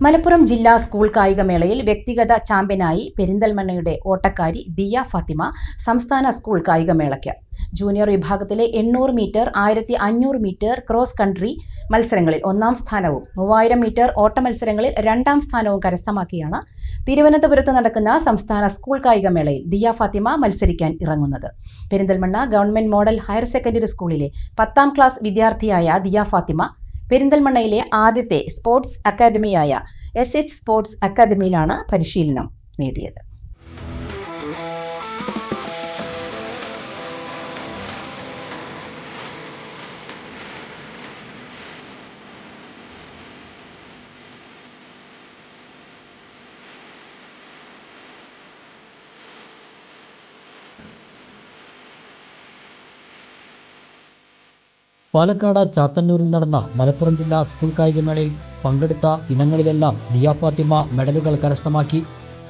മലപ്പുറം ജില്ലാ സ്കൂൾ കായികമേളയിൽ വ്യക്തിഗത ചാമ്പ്യനായി പെരിന്തൽമണ്ണയുടെ ഓട്ടക്കാരി ദിയ ഫാത്തിമ സംസ്ഥാന സ്കൂൾ കായികമേളയ്ക്ക്. ജൂനിയർ വിഭാഗത്തിലെ എണ്ണൂറ് മീറ്റർ ആയിരത്തി അഞ്ഞൂറ് മീറ്റർ ക്രോസ് കൺട്രി മത്സരങ്ങളിൽ ഒന്നാം സ്ഥാനവും മൂവായിരം മീറ്റർ ഓട്ട മത്സരങ്ങളിൽ രണ്ടാം സ്ഥാനവും കരസ്ഥമാക്കിയാണ് തിരുവനന്തപുരത്ത് നടക്കുന്ന സംസ്ഥാന സ്കൂൾ കായികമേളയിൽ ദിയ ഫാത്തിമ മത്സരിക്കാൻ ഇറങ്ങുന്നത്. Perinthalmanna government model higher secondary സ്കൂളിലെ പത്താം ക്ലാസ് വിദ്യാർത്ഥിയായ ദിയ ഫാത്തിമ പെരിന്തൽമണ്ണയിലെ ആദ്യത്തെ സ്പോർട്സ് അക്കാദമിയായ എസ് എച്ച് സ്പോർട്സ് അക്കാദമിയിലാണ് പരിശീലനം നേടിയത്. പാലക്കാട് ചാത്തന്നൂരിൽ നടന്ന മലപ്പുറം ജില്ലാ സ്കൂൾ കായികമേളയിൽ പങ്കെടുത്ത ഇനങ്ങളിലെല്ലാം ദിയ ഫാത്തിമ മെഡലുകൾ കരസ്ഥമാക്കി.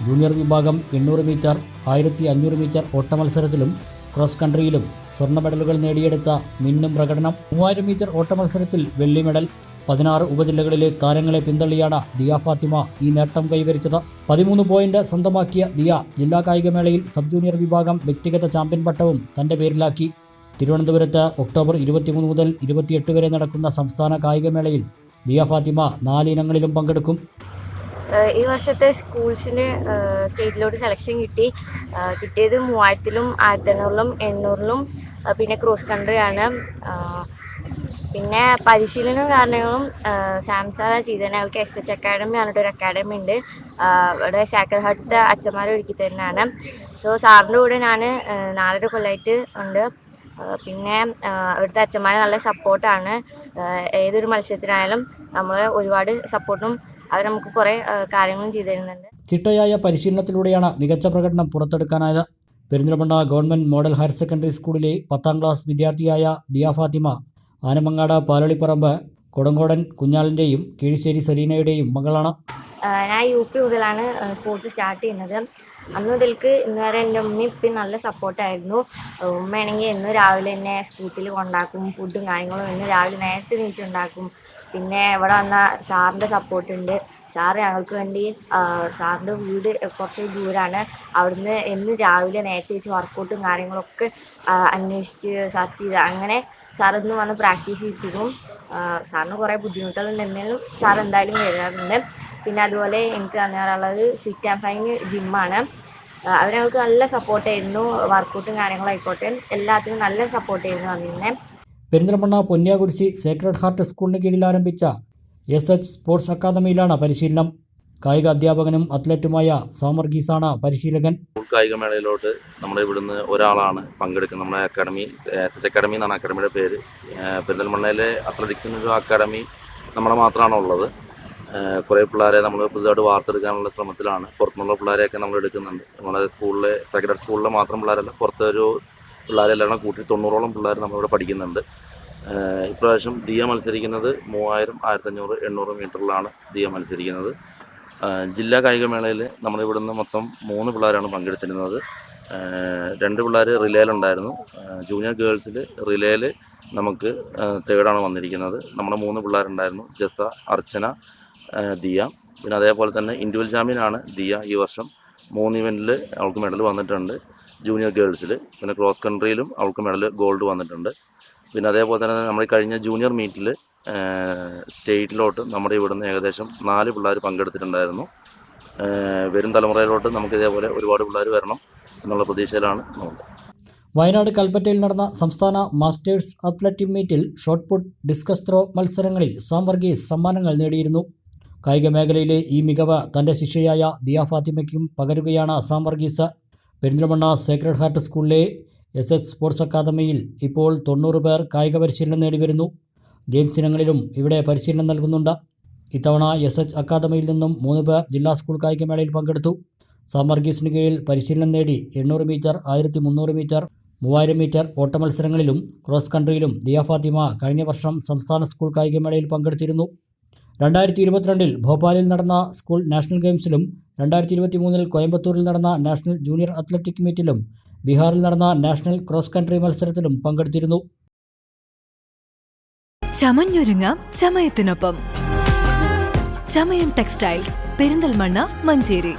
ജൂനിയർ വിഭാഗം എണ്ണൂറ് മീറ്റർ ആയിരത്തി അഞ്ഞൂറ് മീറ്റർ ഓട്ടമത്സരത്തിലും ക്രോസ് കൺട്രിയിലും സ്വർണ മെഡലുകൾ നേടിയെടുത്ത മിന്നും പ്രകടനം. മൂവായിരം മീറ്റർ ഓട്ടമത്സരത്തിൽ വെള്ളി മെഡൽ പതിനാറ് ഉപജില്ലകളിലെ താരങ്ങളെ പിന്തള്ളിയാണ് ദിയ ഫാത്തിമ ഈ നേട്ടം കൈവരിച്ചത്. പതിമൂന്ന് പോയിന്റ് സ്വന്തമാക്കിയ ദിയ ജില്ലാ കായികമേളയിൽ സബ് ജൂനിയർ വിഭാഗം വ്യക്തിഗത ചാമ്പ്യൻ പട്ടവും തന്റെ പേരിലാക്കി. തിരുവനന്തപുരത്ത് ഒക്ടോബർ ഇരുപത്തിമൂന്ന് മുതൽ ഇരുപത്തിയെട്ട് വരെ നടക്കുന്ന സംസ്ഥാന കായികമേളയിൽ ദിയ ഫാത്തിമ നാല് ഇനങ്ങളിലും പങ്കെടുക്കും. ഈ വർഷത്തെ സ്കൂൾസിന് സ്റ്റേറ്റിലോട്ട് സെലക്ഷൻ കിട്ടി. കിട്ടിയത് മൂവായിരത്തിലും ആയിരത്തി എണ്ണൂറിലും എണ്ണൂറിലും പിന്നെ ക്രോസ് കൺട്രിയാണ്. പിന്നെ പരിശീലന കാരണങ്ങളും സാംസാറ ചെയ്തത് ഞങ്ങൾക്ക് എസ് എച്ച് അക്കാഡമി പറഞ്ഞിട്ടൊരു അക്കാഡമി ഉണ്ട്. ഇവിടെ സാക്കർ അച്ഛന്മാരെ ഒരുക്കി തരുന്നതാണ്. സോ സാറിന്റെ കൂടെ ഞാൻ നാലര കൊല്ലമായിട്ട് ഉണ്ട്. പിന്നെ അവിടുത്തെ അച്ഛന്മാർ നല്ല സപ്പോർട്ടാണ്. ഏതൊരു മത്സരത്തിനായാലും നമ്മൾ ഒരുപാട് സപ്പോർട്ടും അവർ നമുക്ക് കുറേ കാര്യങ്ങളും ചെയ്തു തരുന്നുണ്ട്. ചിട്ടയായ പരിശീലനത്തിലൂടെയാണ് മികച്ച പ്രകടനം പുറത്തെടുക്കാനായത്. Perinthalmanna government model higher secondary സ്കൂളിലെ പത്താം ക്ലാസ് വിദ്യാർത്ഥിയായ ദിയ ഫാത്തിമ ആനമങ്ങാട് പാലളിപ്പറമ്പ് കൊടങ്കോടൻ കുഞ്ഞാലിന്റെയും കീഴ്ശ്ശേരി സലീനയുടെയും മകളാണ്. ഞാൻ യു പി മുതലാണ് സ്പോർട്സ് സ്റ്റാർട്ട് ചെയ്യുന്നത്. അന്ന് മുതൽക്ക് ഇന്ന് വരെ എന്റെ ഉമ്മയും ഇപ്പം നല്ല സപ്പോർട്ടായിരുന്നു ഉമ്മയാണെങ്കിൽ എന്നും രാവിലെ എന്നെ സ്കൂട്ടിൽ കൊണ്ടാക്കും ഫുഡും കാര്യങ്ങളും എന്നും രാവിലെ നേരത്തെ നീച്ചുണ്ടാക്കും. പിന്നെ ഇവിടെ വന്ന സാറിന്റെ സപ്പോർട്ടുണ്ട് സാറ് ഞങ്ങൾക്ക് വേണ്ടി സാറിന്റെ വീട് കുറച്ച് ദൂരമാണ് അവിടുന്ന് എന്നും രാവിലെ നേരത്തെ വെച്ച് വർക്കൗട്ടും കാര്യങ്ങളൊക്കെ അന്വേഷിച്ച് സെർച്ച് ചെയ്ത് അങ്ങനെ സാർ ഇന്ന് വന്ന് പ്രാക്ടീസ് ചെയ്യിപ്പിക്കും. സാറിന് കുറേ ബുദ്ധിമുട്ടുകളുണ്ട്. എന്നാലും സാർ എന്തായാലും വരാറുണ്ട്. പിന്നെ അതുപോലെ എനിക്ക് തന്നാറുള്ളത് ഫിറ്റ് ആൻഡ് ഫൈൻ ജിമ്മാണ് അവർ ഞങ്ങൾക്ക് നല്ല സപ്പോർട്ടായിരുന്നു വർക്കൗട്ടും കാര്യങ്ങളായിക്കോട്ടെ എല്ലാത്തിനും നല്ല സപ്പോർട്ടായിരുന്നു തന്നിരുന്നത് പെരിന്തൽമണ്ണ പൊന്നിയാകുരിശി സേക്രഡ് ഹാർട്ട് സ്കൂളിന് കീഴിൽ ആരംഭിച്ച എസ് എച്ച് സ്പോർട്സ് അക്കാദമിയിലാണ് പരിശീലനം. കായിക അധ്യാപകനും അത്ലറ്റുമായ സോമർഗീസാണ് പരിശീലകൻ. കായിക മേളയിലോട്ട് നമ്മുടെ ഇവിടുന്ന് ഒരാളാണ് പങ്കെടുക്കുന്നത്. നമ്മുടെ അക്കാഡമി എസ് എച്ച് അക്കാഡമി എന്നാണ് അക്കാഡമിയുടെ പേര്. പെരിന്തൽമണ്ണയിലെ അത്ലറ്റിക്സിന് ഒരു അക്കാഡമി നമ്മുടെ മാത്രമാണ് ഉള്ളത് കുറേ പിള്ളേരെ നമ്മൾ പുതുതായിട്ട് വാർത്തെടുക്കാനുള്ള ശ്രമത്തിലാണ്. പുറത്തുനിന്നുള്ള പിള്ളേരെയൊക്കെ നമ്മൾ എടുക്കുന്നുണ്ട്. നമ്മളെ സ്കൂളിലെ സെക്കൻഡറി സ്കൂളിലെ മാത്രം പിള്ളേരല്ല പുറത്തൊരു പിള്ളേരെല്ലാം കൂട്ടി തൊണ്ണൂറോളം പിള്ളേർ നമ്മളിവിടെ പഠിക്കുന്നുണ്ട്. ഇപ്രാവശ്യം ദിയ മത്സരിക്കുന്നത് മൂവായിരം ആയിരത്തഞ്ഞൂറ് എണ്ണൂറ് മീറ്ററിലാണ് ദിയ മത്സരിക്കുന്നത്. ജില്ലാ കായികമേളയിൽ നമ്മളിവിടുന്ന് മൊത്തം മൂന്ന് പിള്ളേരാണ് പങ്കെടുത്തിരുന്നത്. രണ്ട് പിള്ളേർ റിലേയിലുണ്ടായിരുന്നു ജൂനിയർ ഗേൾസിൽ റിലേയിൽ നമുക്ക് തേർഡാണ് വന്നിരിക്കുന്നത്. നമ്മുടെ മൂന്ന് പിള്ളേരുണ്ടായിരുന്നു. ജസ അർച്ചന ദിയ. പിന്നെ അതേപോലെ തന്നെ ഇൻഡിവിജ്വൽ ചാമ്പ്യനാണ് ദിയ ഈ വർഷം. മൂന്ന് ഇവന്റിൽ അവൾക്ക് മെഡൽ വന്നിട്ടുണ്ട്. ജൂനിയർ ഗേൾസിൽ പിന്നെ ക്രോസ് കൺട്രിയിലും അവൾക്ക് മെഡൽ ഗോൾഡ് വന്നിട്ടുണ്ട്. പിന്നെ അതേപോലെ തന്നെ നമ്മൾ കഴിഞ്ഞ ജൂനിയർ മീറ്റിൽ സ്റ്റേറ്റിലോട്ട് നമ്മുടെ ഇവിടുന്ന് ഏകദേശം നാല് പിള്ളേർ പങ്കെടുത്തിട്ടുണ്ടായിരുന്നു. വരും തലമുറയിലോട്ട് നമുക്ക് ഇതേപോലെ ഒരുപാട് പിള്ളേർ വരണം എന്നുള്ള പ്രതീക്ഷയിലാണ് നമ്മൾ വയനാട് കൽപ്പറ്റയിൽ നടന്ന സംസ്ഥാന മാസ്റ്റേഴ്സ് അത്ലറ്റിക് മീറ്റിൽ ഷോട്ട് പുട്ട് ഡിസ്കസ് ത്രോ മത്സരങ്ങളിൽ സാം വർഗീസ് സമ്മാനങ്ങൾ നേടിയിരുന്നു. കായിക മേഖലയിലെ ഈ മികവ് തന്റെ ശിഷ്യയായ ദിയ ഫാത്തിമയ്ക്കും പകരുകയാണ് അസാം വർഗീസ്. പെരിന്തൽമണ്ണ സേക്രഡ് ഹാർട്ട് സ്കൂളിലെ എസ് എച്ച് സ്പോർട്സ് അക്കാദമിയിൽ ഇപ്പോൾ തൊണ്ണൂറ് പേർ കായിക പരിശീലനം നേടിവരുന്നു. ഗെയിംസ് ഇനങ്ങളിലും ഇവിടെ പരിശീലനം നൽകുന്നുണ്ട്. ഇത്തവണ എസ് എച്ച് അക്കാദമിയിൽ നിന്നും മൂന്ന് പേർ ജില്ലാ സ്കൂൾ കായികമേളയിൽ പങ്കെടുത്തു. സാമർഗീസിന് കീഴിൽ പരിശീലനം നേടി എണ്ണൂറ് മീറ്റർ ആയിരത്തി മുന്നൂറ് മീറ്റർ മൂവായിരം മീറ്റർ ഓട്ട മത്സരങ്ങളിലും ക്രോസ് കൺട്രിയിലും ദിയ ഫാത്തിമ കഴിഞ്ഞ വർഷം സംസ്ഥാന സ്കൂൾ കായികമേളയിൽ പങ്കെടുത്തിരുന്നു. രണ്ടായിരത്തി ഇരുപത്തിരണ്ടിൽ ഭോപ്പാലിൽ നടന്ന സ്കൂൾ നാഷണൽ ഗെയിംസിലും രണ്ടായിരത്തി ഇരുപത്തി മൂന്നിൽ കോയമ്പത്തൂരിൽ നടന്ന നാഷണൽ ജൂനിയർ അത്ലറ്റിക് മീറ്റിലും ബീഹാറിൽ നടന്ന നാഷണൽ ക്രോസ് കൺട്രി മത്സരത്തിലും പങ്കെടുത്തിരുന്നു. ചമഞ്ഞൊരുങ്ങാം ചമയത്തിനൊപ്പം. ചമയം ടെക്സ്റ്റൈൽസ് പെരിന്തൽമണ്ണ മഞ്ചേരി.